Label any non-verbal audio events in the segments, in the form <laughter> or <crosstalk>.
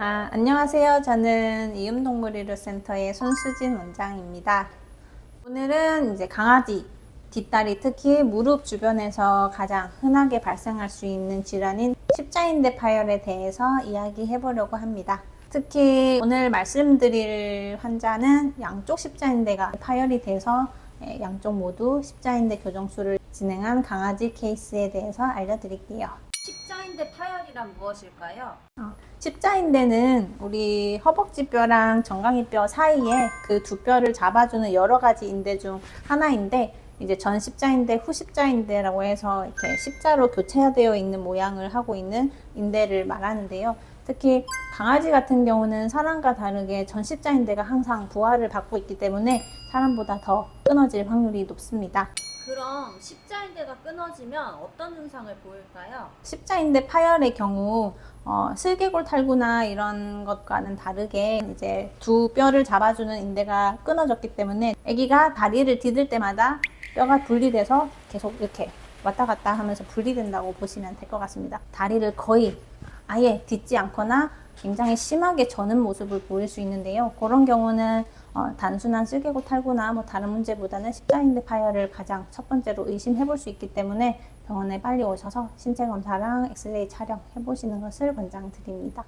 아, 안녕하세요. 저는 이음동물의료센터의 손수진 원장입니다. 오늘은 이제 강아지 뒷다리 특히 무릎 주변에서 가장 흔하게 발생할 수 있는 질환인 십자인대 파열에 대해서 이야기해 보려고 합니다. 특히 오늘 말씀드릴 환자는 양쪽 십자인대가 파열이 돼서 예, 양쪽 모두 십자인대 교정술을 진행한 강아지 케이스에 대해서 알려드릴게요. 십자인대 파열이란 무엇일까요? 십자인대는 우리 허벅지뼈랑 정강이뼈 사이에 그 두 뼈를 잡아주는 여러 가지 인대 중 하나인데 이제 전 십자인대, 후 십자인대라고 해서 이렇게 십자로 교체되어 있는 모양을 하고 있는 인대를 말하는데요. 특히 강아지 같은 경우는 사람과 다르게 전 십자인대가 항상 부하를 받고 있기 때문에 사람보다 더 끊어질 확률이 높습니다. 그럼 십자인대가 끊어지면 어떤 증상을 보일까요? 십자인대 파열의 경우 어, 슬개골 탈구나 이런 것과는 다르게 이제 두 뼈를 잡아주는 인대가 끊어졌기 때문에 아기가 다리를 디딜 때마다 뼈가 분리돼서 계속 이렇게 왔다 갔다 하면서 분리된다고 보시면 될 것 같습니다. 다리를 거의 아예 딛지 않거나 굉장히 심하게 저는 모습을 보일 수 있는데요. 그런 경우는 어, 단순한 슬개골 탈구나 뭐 다른 문제보다는 십자인대 파열을 가장 첫 번째로 의심해 볼 수 있기 때문에 병원에 빨리 오셔서 신체 검사랑 엑스레이 촬영 해 보시는 것을 권장드립니다.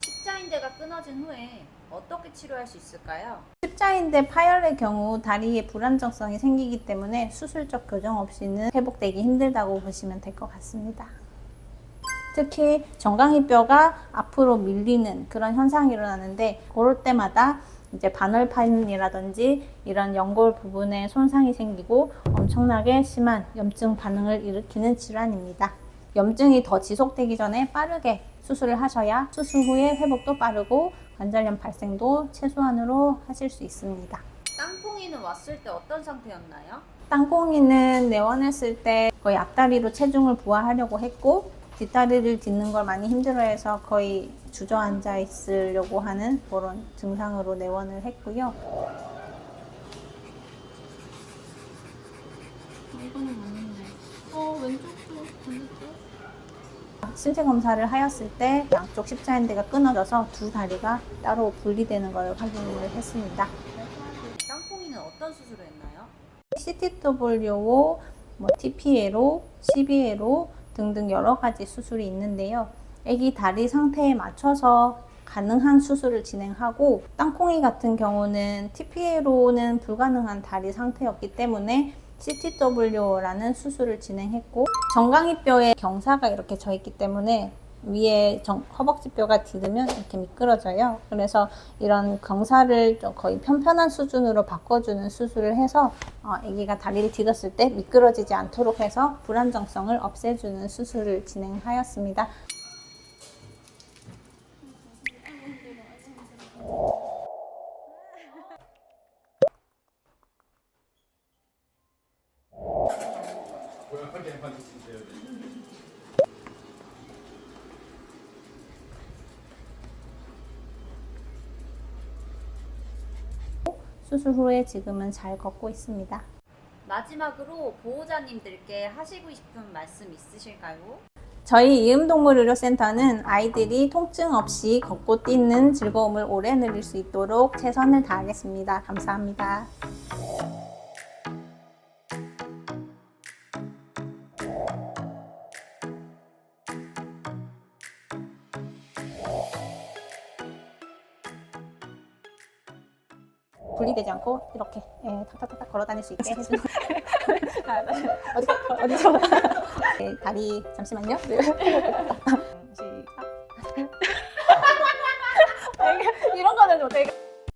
십자인대가 끊어진 후에 어떻게 치료할 수 있을까요? 십자인대 파열의 경우 다리에 불안정성이 생기기 때문에 수술적 교정 없이는 회복되기 힘들다고 보시면 될 것 같습니다. 특히 정강이뼈가 앞으로 밀리는 그런 현상이 일어나는데 그럴 때마다 이제 반월판이라든지 이런 연골 부분에 손상이 생기고 엄청나게 심한 염증 반응을 일으키는 질환입니다. 염증이 더 지속되기 전에 빠르게 수술을 하셔야 수술 후에 회복도 빠르고 관절염 발생도 최소한으로 하실 수 있습니다. 땅콩이는 왔을 때 어떤 상태였나요? 땅콩이는 내원했을 때 거의 앞다리로 체중을 부하하려고 했고 뒷다리를 딛는 걸 많이 힘들어해서 거의 주저앉아 있으려고 하는 그런 증상으로 내원을 했고요. 이거는 맞는데. 어 왼쪽도 반대쪽. 신체 검사를 하였을 때 양쪽 십자인대가 끊어져서 두 다리가 따로 분리되는 걸 확인을 했습니다. 땅콩이는 어떤 수술을 했나요? CTW, 뭐 TPA로, CBA로 등등 여러 가지 수술이 있는데요. 아기 다리 상태에 맞춰서 가능한 수술을 진행하고 땅콩이 같은 경우는 TPA로는 불가능한 다리 상태였기 때문에 CTW라는 수술을 진행했고 정강이뼈에 경사가 이렇게 져 있기 때문에 위에 정, 허벅지뼈가 디르면 이렇게 미끄러져요. 그래서 이런 경사를 좀 거의 편편한 수준으로 바꿔주는 수술을 해서 어, 아기가 다리를 디뎠을 때 미끄러지지 않도록 해서 불안정성을 없애주는 수술을 진행하였습니다. 수술 후에 지금은 잘 걷고 있습니다. 마지막으로 보호자님들께 하시고 싶은 말씀 있으실까요? 저희 이음동물의료센터는 아이들이 통증 없이 걷고 뛰는 즐거움을 오래 누릴 수 있도록 최선을 다하겠습니다. 감사합니다. 분리되지 않고 이렇게 예, 탁탁탁탁 걸어 다닐 수 있게 해주는 <laughs> 아, 네. <laughs> 어디 <laughs> 어디서 네, 다리 잠시만요. 네. 시작.